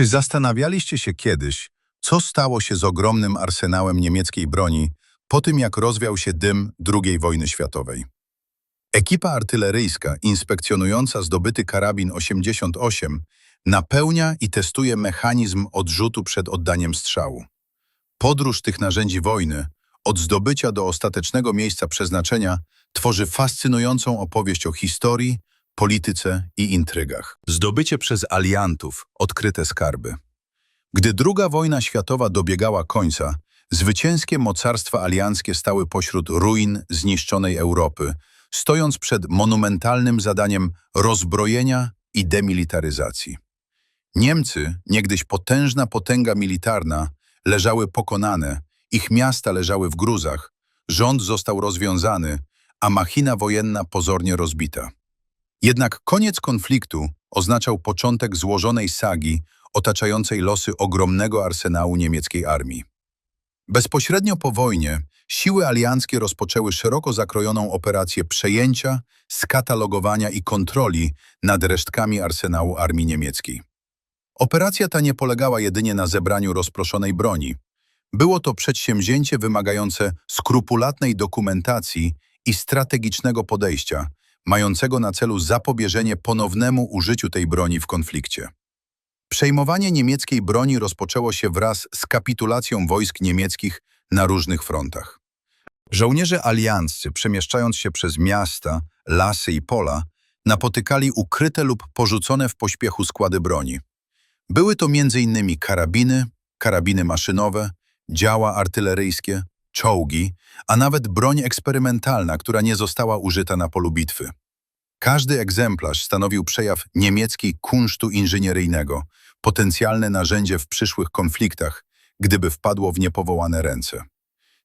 Czy zastanawialiście się kiedyś, co stało się z ogromnym arsenałem niemieckiej broni po tym, jak rozwiał się dym II wojny światowej? Ekipa artyleryjska inspekcjonująca zdobyty karabin 88 napełnia i testuje mechanizm odrzutu przed oddaniem strzału. Podróż tych narzędzi wojny, od zdobycia do ostatecznego miejsca przeznaczenia, tworzy fascynującą opowieść o historii, polityce i intrygach. Zdobycie przez aliantów odkryte skarby. Gdy II wojna światowa dobiegała końca, zwycięskie mocarstwa alianckie stały pośród ruin zniszczonej Europy, stojąc przed monumentalnym zadaniem rozbrojenia i demilitaryzacji. Niemcy, niegdyś potężna potęga militarna, leżały pokonane, ich miasta leżały w gruzach, rząd został rozwiązany, a machina wojenna pozornie rozbita. Jednak koniec konfliktu oznaczał początek złożonej sagi otaczającej losy ogromnego arsenału niemieckiej armii. Bezpośrednio po wojnie siły alianckie rozpoczęły szeroko zakrojoną operację przejęcia, skatalogowania i kontroli nad resztkami arsenału armii niemieckiej. Operacja ta nie polegała jedynie na zebraniu rozproszonej broni. Było to przedsięwzięcie wymagające skrupulatnej dokumentacji i strategicznego podejścia, mającego na celu zapobieżenie ponownemu użyciu tej broni w konflikcie. Przejmowanie niemieckiej broni rozpoczęło się wraz z kapitulacją wojsk niemieckich na różnych frontach. Żołnierze alianccy, przemieszczając się przez miasta, lasy i pola, napotykali ukryte lub porzucone w pośpiechu składy broni. Były to m.in. karabiny, karabiny maszynowe, działa artyleryjskie, czołgi, a nawet broń eksperymentalna, która nie została użyta na polu bitwy. Każdy egzemplarz stanowił przejaw niemieckiej kunsztu inżynieryjnego, potencjalne narzędzie w przyszłych konfliktach, gdyby wpadło w niepowołane ręce.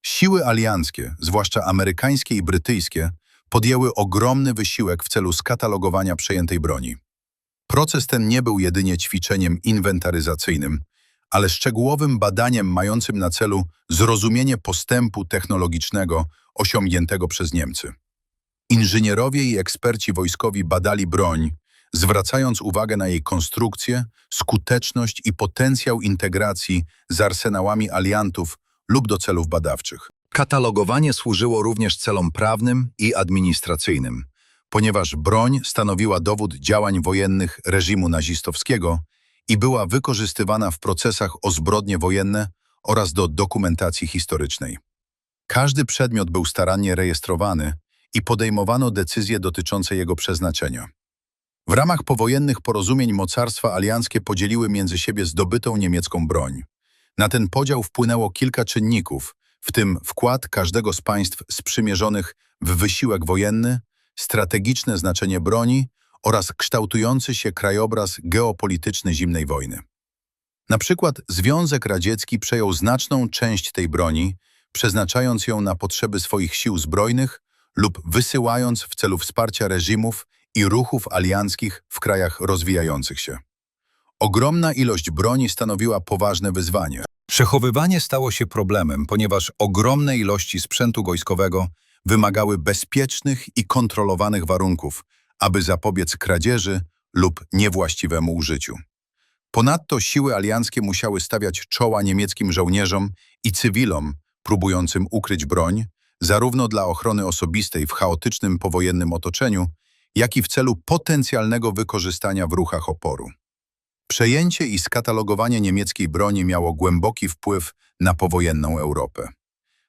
Siły alianckie, zwłaszcza amerykańskie i brytyjskie, podjęły ogromny wysiłek w celu skatalogowania przejętej broni. Proces ten nie był jedynie ćwiczeniem inwentaryzacyjnym, ale szczegółowym badaniem mającym na celu zrozumienie postępu technologicznego osiągniętego przez Niemcy. Inżynierowie i eksperci wojskowi badali broń, zwracając uwagę na jej konstrukcję, skuteczność i potencjał integracji z arsenałami aliantów lub do celów badawczych. Katalogowanie służyło również celom prawnym i administracyjnym, ponieważ broń stanowiła dowód działań wojennych reżimu nazistowskiego i była wykorzystywana w procesach o zbrodnie wojenne oraz do dokumentacji historycznej. Każdy przedmiot był starannie rejestrowany i podejmowano decyzje dotyczące jego przeznaczenia. W ramach powojennych porozumień mocarstwa alianckie podzieliły między siebie zdobytą niemiecką broń. Na ten podział wpłynęło kilka czynników, w tym wkład każdego z państw sprzymierzonych w wysiłek wojenny, strategiczne znaczenie broni oraz kształtujący się krajobraz geopolityczny zimnej wojny. Na przykład Związek Radziecki przejął znaczną część tej broni, przeznaczając ją na potrzeby swoich sił zbrojnych lub wysyłając w celu wsparcia reżimów i ruchów alianckich w krajach rozwijających się. Ogromna ilość broni stanowiła poważne wyzwanie. Przechowywanie stało się problemem, ponieważ ogromne ilości sprzętu wojskowego wymagały bezpiecznych i kontrolowanych warunków, aby zapobiec kradzieży lub niewłaściwemu użyciu. Ponadto siły alianckie musiały stawiać czoła niemieckim żołnierzom i cywilom próbującym ukryć broń, zarówno dla ochrony osobistej w chaotycznym powojennym otoczeniu, jak i w celu potencjalnego wykorzystania w ruchach oporu. Przejęcie i skatalogowanie niemieckiej broni miało głęboki wpływ na powojenną Europę.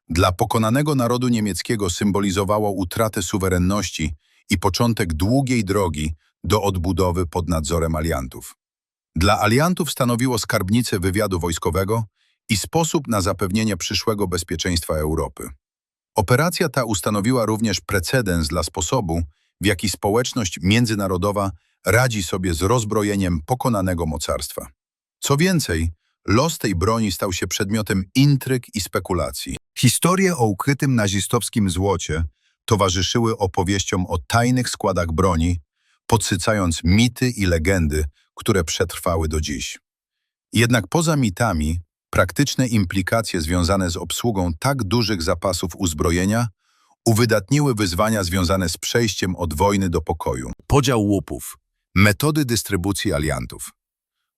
Dla pokonanego narodu niemieckiego symbolizowało utratę suwerenności i początek długiej drogi do odbudowy pod nadzorem aliantów. Dla aliantów stanowiło skarbnicę wywiadu wojskowego i sposób na zapewnienie przyszłego bezpieczeństwa Europy. Operacja ta ustanowiła również precedens dla sposobu, w jaki społeczność międzynarodowa radzi sobie z rozbrojeniem pokonanego mocarstwa. Co więcej, los tej broni stał się przedmiotem intryg i spekulacji. Historie o ukrytym nazistowskim złocie towarzyszyły opowieściom o tajnych składach broni, podsycając mity i legendy, które przetrwały do dziś. Jednak poza mitami, praktyczne implikacje związane z obsługą tak dużych zapasów uzbrojenia uwydatniły wyzwania związane z przejściem od wojny do pokoju. Podział łupów, metody dystrybucji aliantów.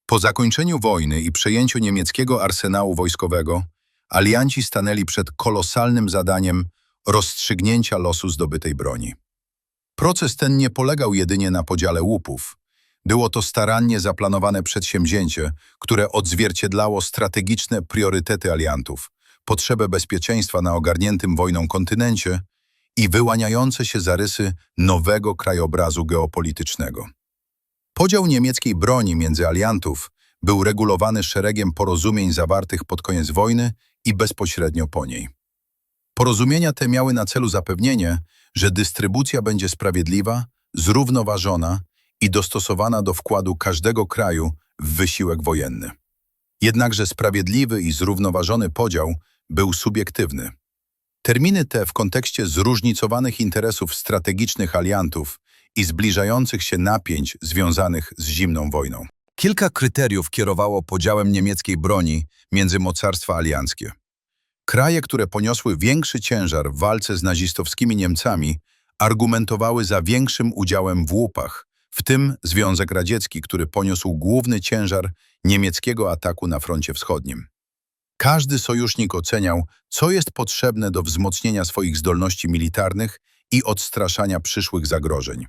Po zakończeniu wojny i przejęciu niemieckiego arsenału wojskowego, alianci stanęli przed kolosalnym zadaniem rozstrzygnięcia losu zdobytej broni. Proces ten nie polegał jedynie na podziale łupów. Było to starannie zaplanowane przedsięwzięcie, które odzwierciedlało strategiczne priorytety aliantów, potrzebę bezpieczeństwa na ogarniętym wojną kontynencie i wyłaniające się zarysy nowego krajobrazu geopolitycznego. Podział niemieckiej broni między aliantów był regulowany szeregiem porozumień zawartych pod koniec wojny i bezpośrednio po niej. Porozumienia te miały na celu zapewnienie, że dystrybucja będzie sprawiedliwa, zrównoważona i dostosowana do wkładu każdego kraju w wysiłek wojenny. Jednakże sprawiedliwy i zrównoważony podział był subiektywny. Terminy te w kontekście zróżnicowanych interesów strategicznych aliantów i zbliżających się napięć związanych z zimną wojną. Kilka kryteriów kierowało podziałem niemieckiej broni między mocarstwa alianckie. Kraje, które poniosły większy ciężar w walce z nazistowskimi Niemcami, argumentowały za większym udziałem w łupach, w tym Związek Radziecki, który poniósł główny ciężar niemieckiego ataku na froncie wschodnim. Każdy sojusznik oceniał, co jest potrzebne do wzmocnienia swoich zdolności militarnych i odstraszania przyszłych zagrożeń.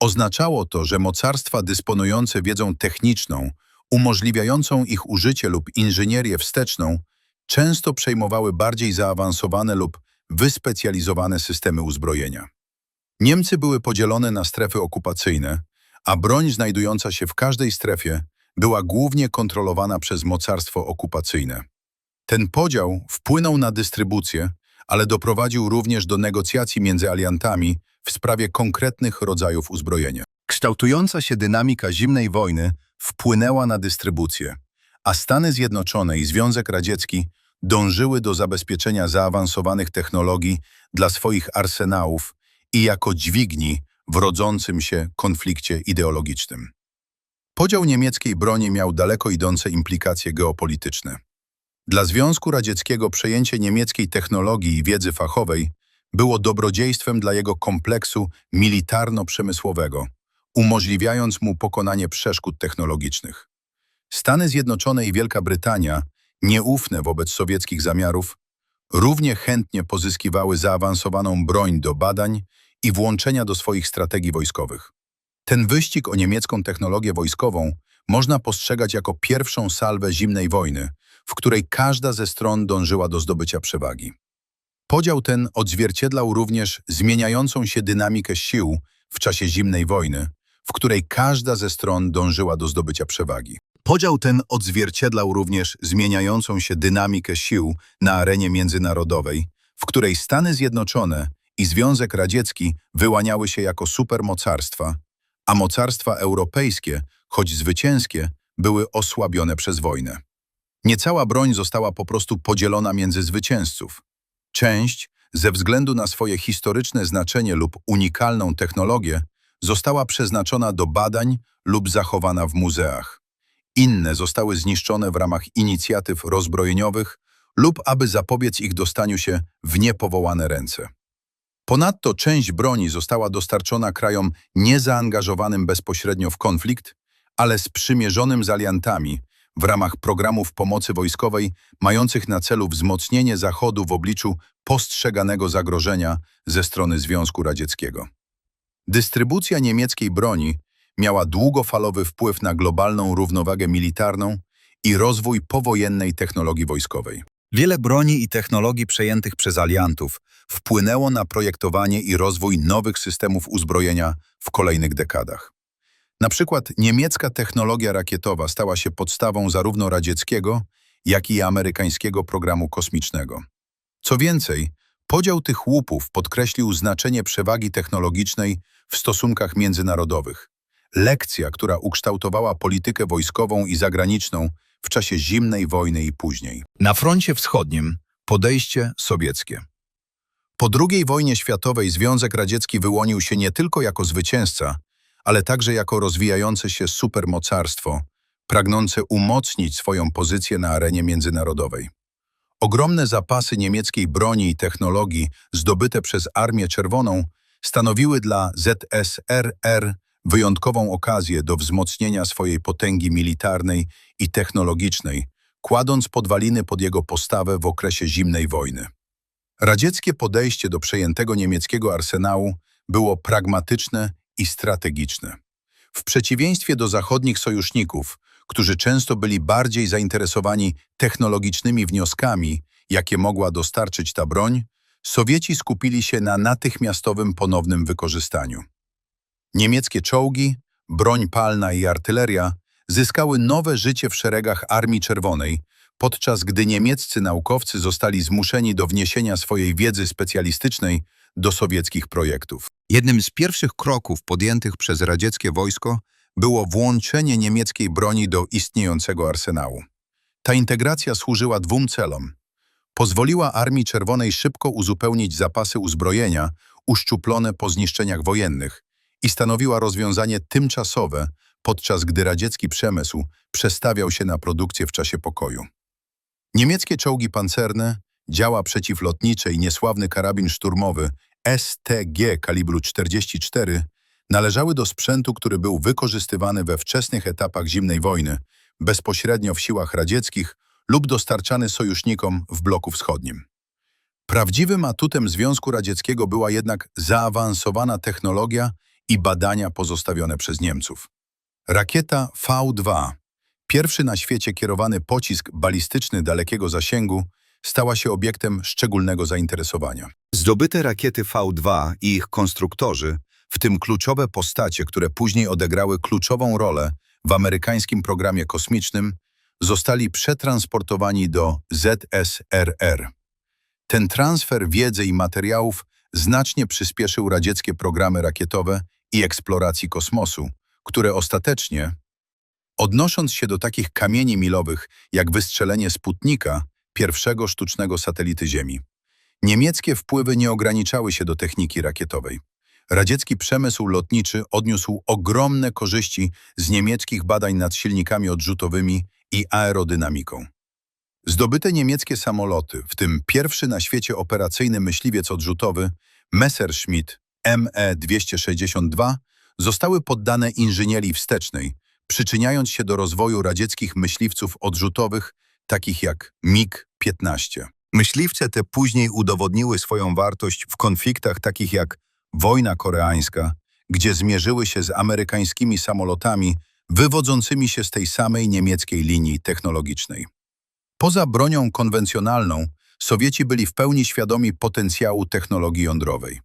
Oznaczało to, że mocarstwa dysponujące wiedzą techniczną, umożliwiającą ich użycie lub inżynierię wsteczną, często przejmowały bardziej zaawansowane lub wyspecjalizowane systemy uzbrojenia. Niemcy były podzielone na strefy okupacyjne, a broń znajdująca się w każdej strefie była głównie kontrolowana przez mocarstwo okupacyjne. Ten podział wpłynął na dystrybucję, ale doprowadził również do negocjacji między aliantami w sprawie konkretnych rodzajów uzbrojenia. Kształtująca się dynamika zimnej wojny wpłynęła na dystrybucję, a Stany Zjednoczone i Związek Radziecki dążyły do zabezpieczenia zaawansowanych technologii dla swoich arsenałów i jako dźwigni w rodzącym się konflikcie ideologicznym. Podział niemieckiej broni miał daleko idące implikacje geopolityczne. Dla Związku Radzieckiego przejęcie niemieckiej technologii i wiedzy fachowej było dobrodziejstwem dla jego kompleksu militarno-przemysłowego, umożliwiając mu pokonanie przeszkód technologicznych. Stany Zjednoczone i Wielka Brytania, nieufne wobec sowieckich zamiarów, równie chętnie pozyskiwały zaawansowaną broń do badań i włączenia do swoich strategii wojskowych. Ten wyścig o niemiecką technologię wojskową można postrzegać jako pierwszą salwę zimnej wojny, w której każda ze stron dążyła do zdobycia przewagi. Podział ten odzwierciedlał również zmieniającą się dynamikę sił w czasie zimnej wojny, w której każda ze stron dążyła do zdobycia przewagi. Podział ten odzwierciedlał również zmieniającą się dynamikę sił na arenie międzynarodowej, w której Stany Zjednoczone i Związek Radziecki wyłaniały się jako supermocarstwa, a mocarstwa europejskie, choć zwycięskie, były osłabione przez wojnę. Niecała broń została po prostu podzielona między zwycięzców. Część, ze względu na swoje historyczne znaczenie lub unikalną technologię, została przeznaczona do badań lub zachowana w muzeach. Inne zostały zniszczone w ramach inicjatyw rozbrojeniowych lub aby zapobiec ich dostaniu się w niepowołane ręce. Ponadto część broni została dostarczona krajom niezaangażowanym bezpośrednio w konflikt, ale sprzymierzonym z aliantami w ramach programów pomocy wojskowej mających na celu wzmocnienie Zachodu w obliczu postrzeganego zagrożenia ze strony Związku Radzieckiego. Dystrybucja niemieckiej broni miała długofalowy wpływ na globalną równowagę militarną i rozwój powojennej technologii wojskowej. Wiele broni i technologii przejętych przez aliantów wpłynęło na projektowanie i rozwój nowych systemów uzbrojenia w kolejnych dekadach. Na przykład niemiecka technologia rakietowa stała się podstawą zarówno radzieckiego, jak i amerykańskiego programu kosmicznego. Co więcej, podział tych łupów podkreślił znaczenie przewagi technologicznej w stosunkach międzynarodowych. Lekcja, która ukształtowała politykę wojskową i zagraniczną w czasie zimnej wojny i później. Na froncie wschodnim podejście sowieckie. Po II wojnie światowej Związek Radziecki wyłonił się nie tylko jako zwycięzca, ale także jako rozwijające się supermocarstwo, pragnące umocnić swoją pozycję na arenie międzynarodowej. Ogromne zapasy niemieckiej broni i technologii zdobyte przez Armię Czerwoną stanowiły dla ZSRR wyjątkową okazję do wzmocnienia swojej potęgi militarnej i technologicznej, kładąc podwaliny pod jego postawę w okresie zimnej wojny. Radzieckie podejście do przejętego niemieckiego arsenału było pragmatyczne i strategiczne. W przeciwieństwie do zachodnich sojuszników, którzy często byli bardziej zainteresowani technologicznymi wnioskami, jakie mogła dostarczyć ta broń, Sowieci skupili się na natychmiastowym ponownym wykorzystaniu. Niemieckie czołgi, broń palna i artyleria zyskały nowe życie w szeregach Armii Czerwonej, podczas gdy niemieccy naukowcy zostali zmuszeni do wniesienia swojej wiedzy specjalistycznej do sowieckich projektów. Jednym z pierwszych kroków podjętych przez radzieckie wojsko było włączenie niemieckiej broni do istniejącego arsenału. Ta integracja służyła dwóm celom. Pozwoliła Armii Czerwonej szybko uzupełnić zapasy uzbrojenia uszczuplone po zniszczeniach wojennych i stanowiła rozwiązanie tymczasowe, podczas gdy radziecki przemysł przestawiał się na produkcję w czasie pokoju. Niemieckie czołgi pancerne, działa przeciwlotnicze i niesławny karabin szturmowy STG kalibru 44 należały do sprzętu, który był wykorzystywany we wczesnych etapach zimnej wojny, bezpośrednio w siłach radzieckich lub dostarczany sojusznikom w bloku wschodnim. Prawdziwym atutem Związku Radzieckiego była jednak zaawansowana technologia i badania pozostawione przez Niemców. Rakieta V2, pierwszy na świecie kierowany pocisk balistyczny dalekiego zasięgu, stała się obiektem szczególnego zainteresowania. Zdobyte rakiety V2 i ich konstruktorzy, w tym kluczowe postacie, które później odegrały kluczową rolę w amerykańskim programie kosmicznym, zostali przetransportowani do ZSRR. Ten transfer wiedzy i materiałów znacznie przyspieszył radzieckie programy rakietowe i eksploracji kosmosu, które ostatecznie, odnosząc się do takich kamieni milowych jak wystrzelenie Sputnika, pierwszego sztucznego satelity Ziemi. Niemieckie wpływy nie ograniczały się do techniki rakietowej. Radziecki przemysł lotniczy odniósł ogromne korzyści z niemieckich badań nad silnikami odrzutowymi i aerodynamiką. Zdobyte niemieckie samoloty, w tym pierwszy na świecie operacyjny myśliwiec odrzutowy Messerschmitt ME-262, zostały poddane inżynierii wstecznej, przyczyniając się do rozwoju radzieckich myśliwców odrzutowych, takich jak MiG-15. Myśliwce te później udowodniły swoją wartość w konfliktach takich jak wojna koreańska, gdzie zmierzyły się z amerykańskimi samolotami wywodzącymi się z tej samej niemieckiej linii technologicznej. Poza bronią konwencjonalną, Sowieci byli w pełni świadomi potencjału technologii jądrowej.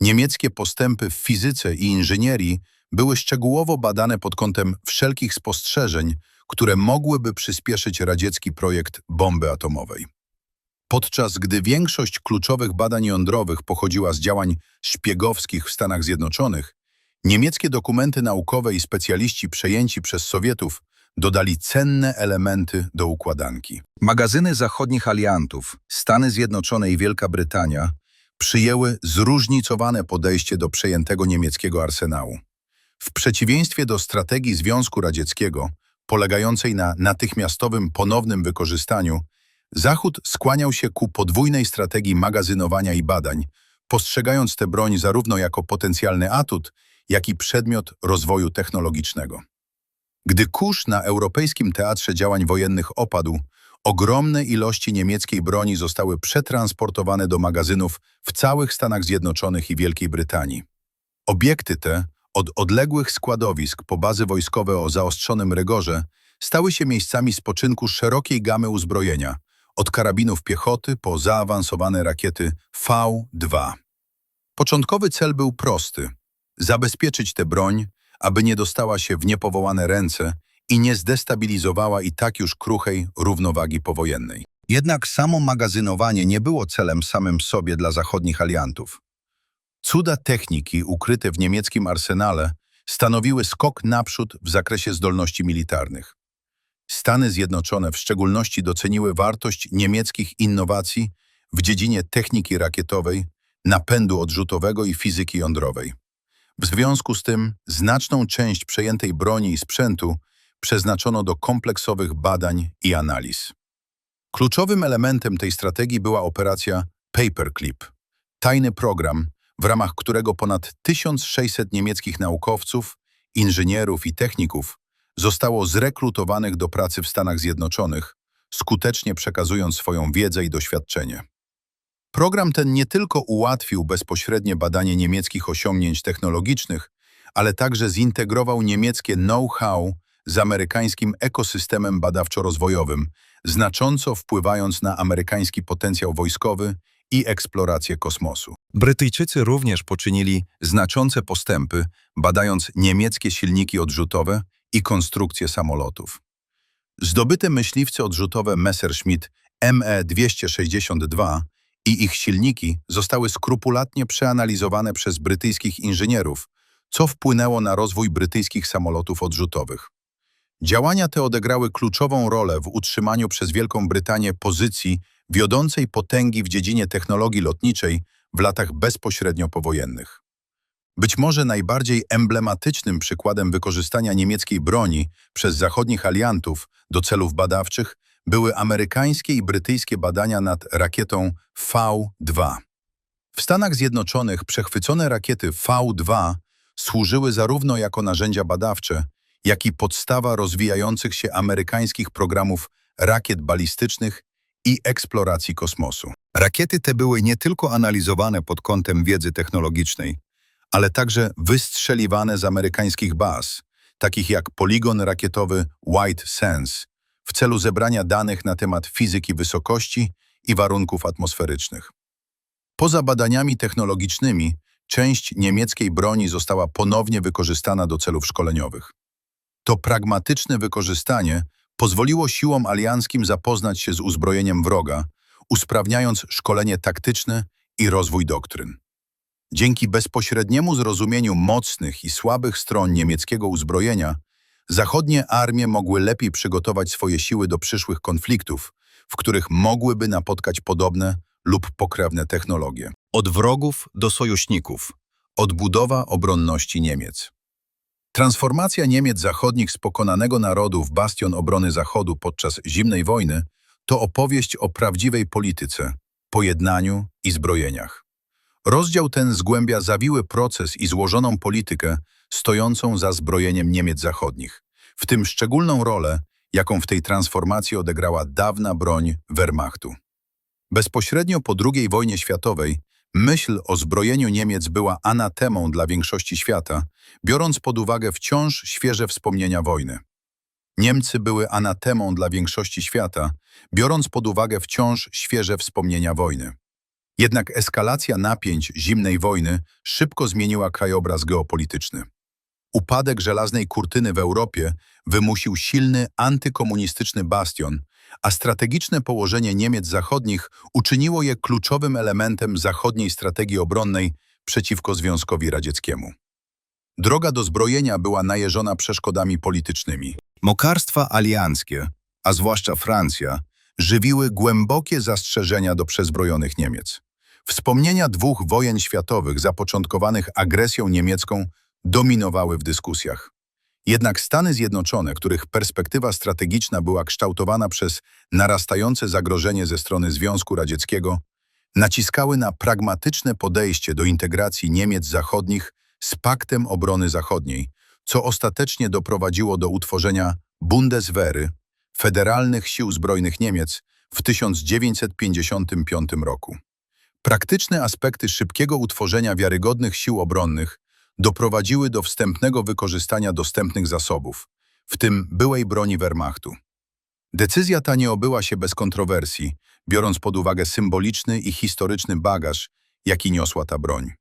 Niemieckie postępy w fizyce i inżynierii były szczegółowo badane pod kątem wszelkich spostrzeżeń, które mogłyby przyspieszyć radziecki projekt bomby atomowej. Podczas gdy większość kluczowych badań jądrowych pochodziła z działań szpiegowskich w Stanach Zjednoczonych, niemieckie dokumenty naukowe i specjaliści przejęci przez Sowietów dodali cenne elementy do układanki. Magazyny zachodnich aliantów, Stany Zjednoczone i Wielka Brytania przyjęły zróżnicowane podejście do przejętego niemieckiego arsenału. W przeciwieństwie do strategii Związku Radzieckiego, polegającej na natychmiastowym ponownym wykorzystaniu, Zachód skłaniał się ku podwójnej strategii magazynowania i badań, postrzegając tę broń zarówno jako potencjalny atut, jak i przedmiot rozwoju technologicznego. Gdy kurz na europejskim teatrze działań wojennych opadł, ogromne ilości niemieckiej broni zostały przetransportowane do magazynów w całych Stanach Zjednoczonych i Wielkiej Brytanii. Obiekty te, od odległych składowisk po bazy wojskowe o zaostrzonym rygorze, stały się miejscami spoczynku szerokiej gamy uzbrojenia, od karabinów piechoty po zaawansowane rakiety V-2. Początkowy cel był prosty – zabezpieczyć tę broń, aby nie dostała się w niepowołane ręce i nie zdestabilizowała i tak już kruchej równowagi powojennej. Jednak samo magazynowanie nie było celem samym sobie dla zachodnich aliantów. Cuda techniki ukryte w niemieckim arsenale stanowiły skok naprzód w zakresie zdolności militarnych. Stany Zjednoczone w szczególności doceniły wartość niemieckich innowacji w dziedzinie techniki rakietowej, napędu odrzutowego i fizyki jądrowej. W związku z tym znaczną część przejętej broni i sprzętu przeznaczono do kompleksowych badań i analiz. Kluczowym elementem tej strategii była operacja Paperclip, tajny program, w ramach którego ponad 1600 niemieckich naukowców, inżynierów i techników zostało zrekrutowanych do pracy w Stanach Zjednoczonych, skutecznie przekazując swoją wiedzę i doświadczenie. Program ten nie tylko ułatwił bezpośrednie badanie niemieckich osiągnięć technologicznych, ale także zintegrował niemieckie know-how z amerykańskim ekosystemem badawczo-rozwojowym, znacząco wpływając na amerykański potencjał wojskowy i eksplorację kosmosu. Brytyjczycy również poczynili znaczące postępy, badając niemieckie silniki odrzutowe i konstrukcje samolotów. Zdobyte myśliwce odrzutowe Messerschmitt ME-262 i ich silniki zostały skrupulatnie przeanalizowane przez brytyjskich inżynierów, co wpłynęło na rozwój brytyjskich samolotów odrzutowych. Działania te odegrały kluczową rolę w utrzymaniu przez Wielką Brytanię pozycji wiodącej potęgi w dziedzinie technologii lotniczej w latach bezpośrednio powojennych. Być może najbardziej emblematycznym przykładem wykorzystania niemieckiej broni przez zachodnich aliantów do celów badawczych były amerykańskie i brytyjskie badania nad rakietą V-2. W Stanach Zjednoczonych przechwycone rakiety V-2 służyły zarówno jako narzędzia badawcze, jak i podstawa rozwijających się amerykańskich programów rakiet balistycznych i eksploracji kosmosu. Rakiety te były nie tylko analizowane pod kątem wiedzy technologicznej, ale także wystrzeliwane z amerykańskich baz, takich jak poligon rakietowy White Sands, w celu zebrania danych na temat fizyki wysokości i warunków atmosferycznych. Poza badaniami technologicznymi, część niemieckiej broni została ponownie wykorzystana do celów szkoleniowych. To pragmatyczne wykorzystanie pozwoliło siłom alianckim zapoznać się z uzbrojeniem wroga, usprawniając szkolenie taktyczne i rozwój doktryn. Dzięki bezpośredniemu zrozumieniu mocnych i słabych stron niemieckiego uzbrojenia, zachodnie armie mogły lepiej przygotować swoje siły do przyszłych konfliktów, w których mogłyby napotkać podobne lub pokrewne technologie. Od wrogów do sojuszników. Odbudowa obronności Niemiec. Transformacja Niemiec zachodnich z pokonanego narodu w bastion obrony Zachodu podczas zimnej wojny to opowieść o prawdziwej polityce, pojednaniu i zbrojeniach. Rozdział ten zgłębia zawiły proces i złożoną politykę stojącą za zbrojeniem Niemiec zachodnich, w tym szczególną rolę, jaką w tej transformacji odegrała dawna broń Wehrmachtu. Bezpośrednio po II wojnie światowej myśl o zbrojeniu Niemiec była anatemą dla większości świata, biorąc pod uwagę wciąż świeże wspomnienia wojny. Niemcy były anatemą dla większości świata, biorąc pod uwagę wciąż świeże wspomnienia wojny. Jednak eskalacja napięć zimnej wojny szybko zmieniła krajobraz geopolityczny. Upadek żelaznej kurtyny w Europie wymusił silny antykomunistyczny bastion, a strategiczne położenie Niemiec zachodnich uczyniło je kluczowym elementem zachodniej strategii obronnej przeciwko Związkowi Radzieckiemu. Droga do zbrojenia była najeżona przeszkodami politycznymi. Mokarstwa alianckie, a zwłaszcza Francja, żywiły głębokie zastrzeżenia do przezbrojonych Niemiec. Wspomnienia dwóch wojen światowych zapoczątkowanych agresją niemiecką dominowały w dyskusjach. Jednak Stany Zjednoczone, których perspektywa strategiczna była kształtowana przez narastające zagrożenie ze strony Związku Radzieckiego, naciskały na pragmatyczne podejście do integracji Niemiec zachodnich z Paktem Obrony Zachodniej, co ostatecznie doprowadziło do utworzenia Bundeswehry, Federalnych Sił Zbrojnych Niemiec, w 1955 roku. Praktyczne aspekty szybkiego utworzenia wiarygodnych sił obronnych doprowadziły do wstępnego wykorzystania dostępnych zasobów, w tym byłej broni Wehrmachtu. Decyzja ta nie obyła się bez kontrowersji, biorąc pod uwagę symboliczny i historyczny bagaż, jaki niosła ta broń.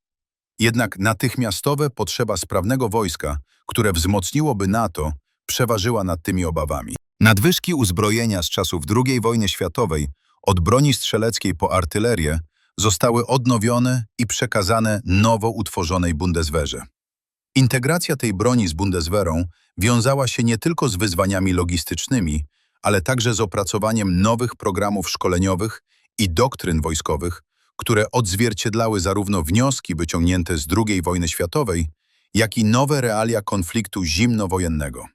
Jednak natychmiastowe potrzeba sprawnego wojska, które wzmocniłoby NATO, przeważyła nad tymi obawami. Nadwyżki uzbrojenia z czasów II wojny światowej, od broni strzeleckiej po artylerię, zostały odnowione i przekazane nowo utworzonej Bundeswehrze. Integracja tej broni z Bundeswehrą wiązała się nie tylko z wyzwaniami logistycznymi, ale także z opracowaniem nowych programów szkoleniowych i doktryn wojskowych, które odzwierciedlały zarówno wnioski wyciągnięte z II wojny światowej, jak i nowe realia konfliktu zimnowojennego.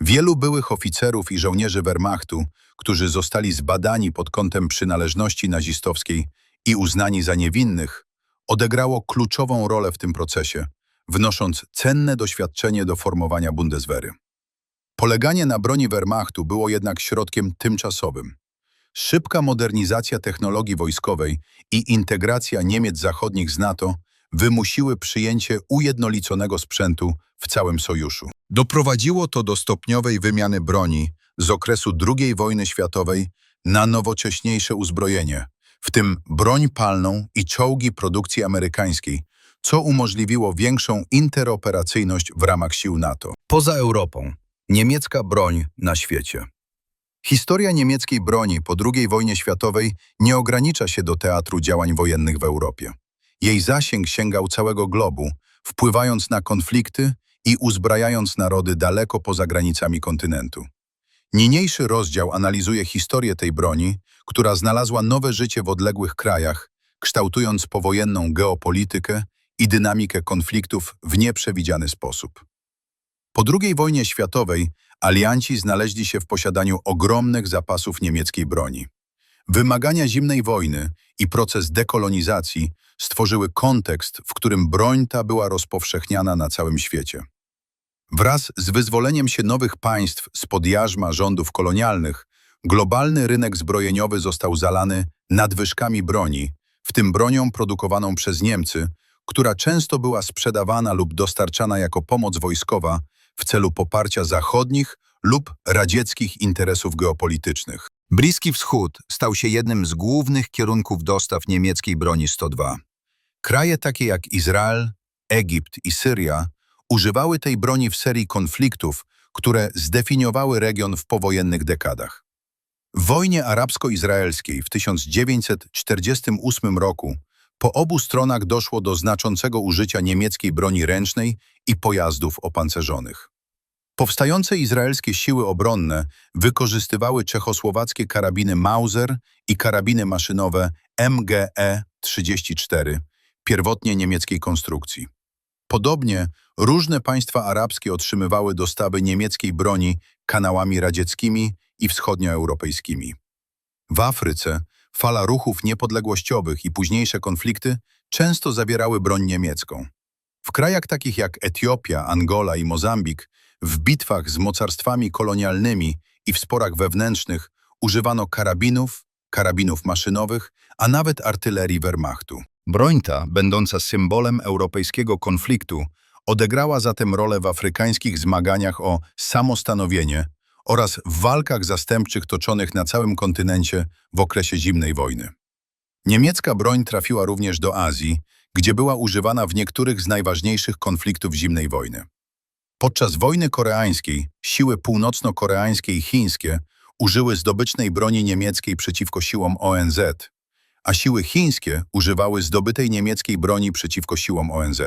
Wielu byłych oficerów i żołnierzy Wehrmachtu, którzy zostali zbadani pod kątem przynależności nazistowskiej i uznani za niewinnych, odegrało kluczową rolę w tym procesie, wnosząc cenne doświadczenie do formowania Bundeswehry. Poleganie na broni Wehrmachtu było jednak środkiem tymczasowym. Szybka modernizacja technologii wojskowej i integracja Niemiec zachodnich z NATO wymusiły przyjęcie ujednoliconego sprzętu w całym sojuszu. Doprowadziło to do stopniowej wymiany broni z okresu II wojny światowej na nowocześniejsze uzbrojenie, w tym broń palną i czołgi produkcji amerykańskiej, co umożliwiło większą interoperacyjność w ramach sił NATO. Poza Europą, niemiecka broń na świecie. Historia niemieckiej broni po II wojnie światowej nie ogranicza się do teatru działań wojennych w Europie. Jej zasięg sięgał całego globu, wpływając na konflikty i uzbrajając narody daleko poza granicami kontynentu. Niniejszy rozdział analizuje historię tej broni, która znalazła nowe życie w odległych krajach, kształtując powojenną geopolitykę i dynamikę konfliktów w nieprzewidziany sposób. Po II wojnie światowej alianci znaleźli się w posiadaniu ogromnych zapasów niemieckiej broni. Wymagania zimnej wojny i proces dekolonizacji stworzyły kontekst, w którym broń ta była rozpowszechniana na całym świecie. Wraz z wyzwoleniem się nowych państw spod jarzma rządów kolonialnych, globalny rynek zbrojeniowy został zalany nadwyżkami broni, w tym bronią produkowaną przez Niemcy, która często była sprzedawana lub dostarczana jako pomoc wojskowa w celu poparcia zachodnich lub radzieckich interesów geopolitycznych. Bliski Wschód stał się jednym z głównych kierunków dostaw niemieckiej broni 102. Kraje takie jak Izrael, Egipt i Syria używały tej broni w serii konfliktów, które zdefiniowały region w powojennych dekadach. W wojnie arabsko-izraelskiej w 1948 roku po obu stronach doszło do znaczącego użycia niemieckiej broni ręcznej i pojazdów opancerzonych. Powstające izraelskie siły obronne wykorzystywały czechosłowackie karabiny Mauser i karabiny maszynowe MGE-34, pierwotnie niemieckiej konstrukcji. Podobnie różne państwa arabskie otrzymywały dostawy niemieckiej broni kanałami radzieckimi i wschodnioeuropejskimi. W Afryce fala ruchów niepodległościowych i późniejsze konflikty często zawierały broń niemiecką. W krajach takich jak Etiopia, Angola i Mozambik w bitwach z mocarstwami kolonialnymi i w sporach wewnętrznych używano karabinów, karabinów maszynowych, a nawet artylerii Wehrmachtu. Broń ta, będąca symbolem europejskiego konfliktu, odegrała zatem rolę w afrykańskich zmaganiach o samostanowienie oraz w walkach zastępczych toczonych na całym kontynencie w okresie zimnej wojny. Niemiecka broń trafiła również do Azji, gdzie była używana w niektórych z najważniejszych konfliktów zimnej wojny. Podczas wojny koreańskiej siły północno-koreańskie i chińskie użyły zdobycznej broni niemieckiej przeciwko siłom ONZ, a siły chińskie używały zdobytej niemieckiej broni przeciwko siłom ONZ.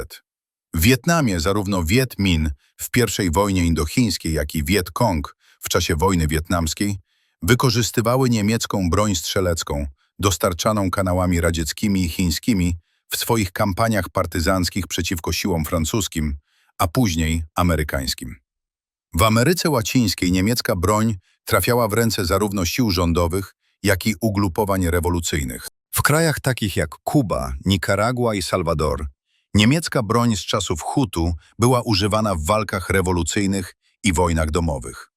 W Wietnamie zarówno Viet Minh w I wojnie indochińskiej, jak i Viet Cong w czasie wojny wietnamskiej wykorzystywały niemiecką broń strzelecką, dostarczaną kanałami radzieckimi i chińskimi w swoich kampaniach partyzanckich przeciwko siłom francuskim, a później amerykańskim. W Ameryce Łacińskiej niemiecka broń trafiała w ręce zarówno sił rządowych, jak i ugrupowań rewolucyjnych. W krajach takich jak Kuba, Nikaragua i Salwador niemiecka broń z czasów Hutu była używana w walkach rewolucyjnych i wojnach domowych.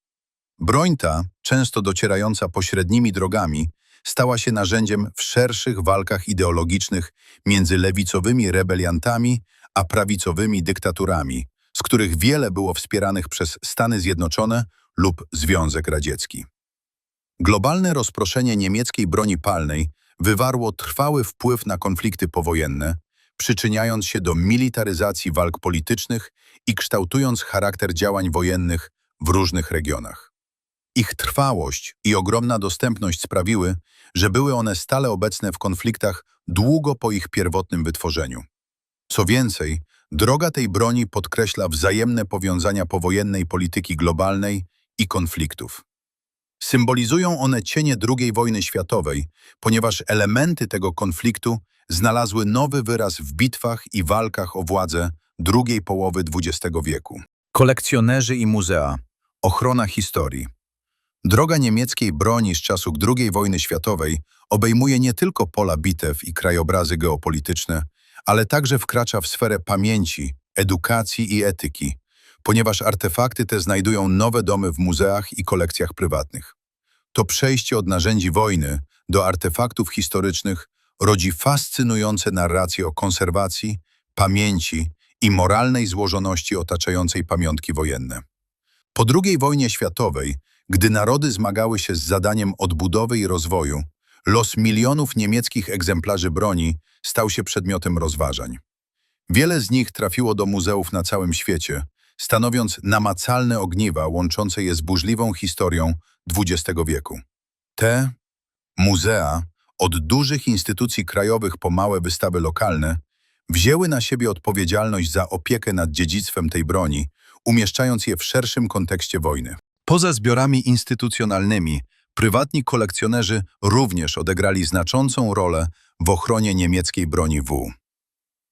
Broń ta, często docierająca pośrednimi drogami, stała się narzędziem w szerszych walkach ideologicznych między lewicowymi rebeliantami a prawicowymi dyktaturami, z których wiele było wspieranych przez Stany Zjednoczone lub Związek Radziecki. Globalne rozproszenie niemieckiej broni palnej wywarło trwały wpływ na konflikty powojenne, przyczyniając się do militaryzacji walk politycznych i kształtując charakter działań wojennych w różnych regionach. Ich trwałość i ogromna dostępność sprawiły, że były one stale obecne w konfliktach długo po ich pierwotnym wytworzeniu. Co więcej, droga tej broni podkreśla wzajemne powiązania powojennej polityki globalnej i konfliktów. Symbolizują one cienie II wojny światowej, ponieważ elementy tego konfliktu znalazły nowy wyraz w bitwach i walkach o władzę drugiej połowy XX wieku. Kolekcjonerzy i muzea. Ochrona historii. Droga niemieckiej broni z czasów II wojny światowej obejmuje nie tylko pola bitew i krajobrazy geopolityczne, ale także wkracza w sferę pamięci, edukacji i etyki, ponieważ artefakty te znajdują nowe domy w muzeach i kolekcjach prywatnych. To przejście od narzędzi wojny do artefaktów historycznych rodzi fascynujące narracje o konserwacji, pamięci i moralnej złożoności otaczającej pamiątki wojenne. Po II wojnie światowej, gdy narody zmagały się z zadaniem odbudowy i rozwoju, los milionów niemieckich egzemplarzy broni stał się przedmiotem rozważań. Wiele z nich trafiło do muzeów na całym świecie, stanowiąc namacalne ogniwa łączące je z burzliwą historią XX wieku. Te muzea, od dużych instytucji krajowych po małe wystawy lokalne, wzięły na siebie odpowiedzialność za opiekę nad dziedzictwem tej broni, umieszczając je w szerszym kontekście wojny. Poza zbiorami instytucjonalnymi, prywatni kolekcjonerzy również odegrali znaczącą rolę w ochronie niemieckiej broni W.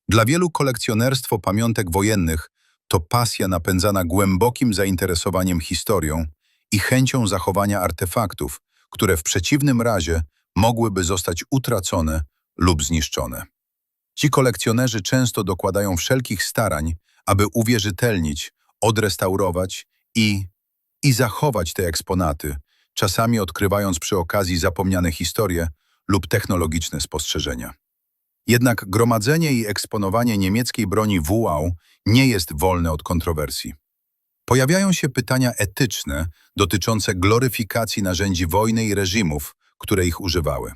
Dla wielu kolekcjonerstwo pamiątek wojennych to pasja napędzana głębokim zainteresowaniem historią i chęcią zachowania artefaktów, które w przeciwnym razie mogłyby zostać utracone lub zniszczone. Ci kolekcjonerzy często dokładają wszelkich starań, aby uwierzytelnić, odrestaurować i, i zachować te eksponaty, czasami odkrywając przy okazji zapomniane historie lub technologiczne spostrzeżenia. Jednak gromadzenie i eksponowanie niemieckiej broni WAU nie jest wolne od kontrowersji. Pojawiają się pytania etyczne dotyczące gloryfikacji narzędzi wojny i reżimów, które ich używały.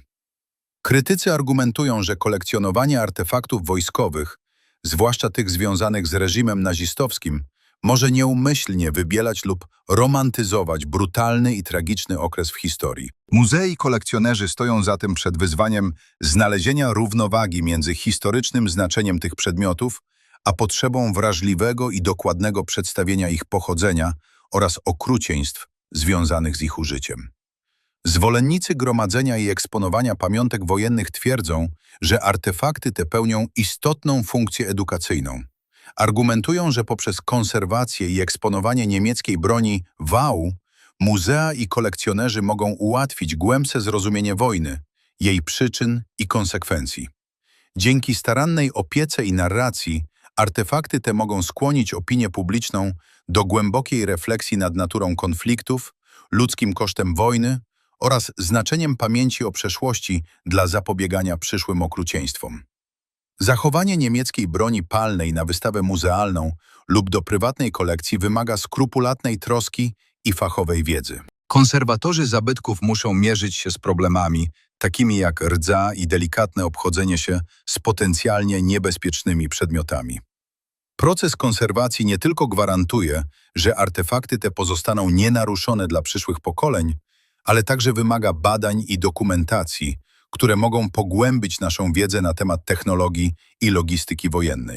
Krytycy argumentują, że kolekcjonowanie artefaktów wojskowych, zwłaszcza tych związanych z reżimem nazistowskim, może nieumyślnie wybielać lub romantyzować brutalny i tragiczny okres w historii. Muzei i kolekcjonerzy stoją zatem przed wyzwaniem znalezienia równowagi między historycznym znaczeniem tych przedmiotów, a potrzebą wrażliwego i dokładnego przedstawienia ich pochodzenia oraz okrucieństw związanych z ich użyciem. Zwolennicy gromadzenia i eksponowania pamiątek wojennych twierdzą, że artefakty te pełnią istotną funkcję edukacyjną. Argumentują, że poprzez konserwację i eksponowanie niemieckiej broni WAU muzea i kolekcjonerzy mogą ułatwić głębsze zrozumienie wojny, jej przyczyn i konsekwencji. Dzięki starannej opiece i narracji artefakty te mogą skłonić opinię publiczną do głębokiej refleksji nad naturą konfliktów, ludzkim kosztem wojny oraz znaczeniem pamięci o przeszłości dla zapobiegania przyszłym okrucieństwom. Zachowanie niemieckiej broni palnej na wystawę muzealną lub do prywatnej kolekcji wymaga skrupulatnej troski i fachowej wiedzy. Konserwatorzy zabytków muszą mierzyć się z problemami, takimi jak rdza i delikatne obchodzenie się z potencjalnie niebezpiecznymi przedmiotami. Proces konserwacji nie tylko gwarantuje, że artefakty te pozostaną nienaruszone dla przyszłych pokoleń, ale także wymaga badań i dokumentacji, które mogą pogłębić naszą wiedzę na temat technologii i logistyki wojennej.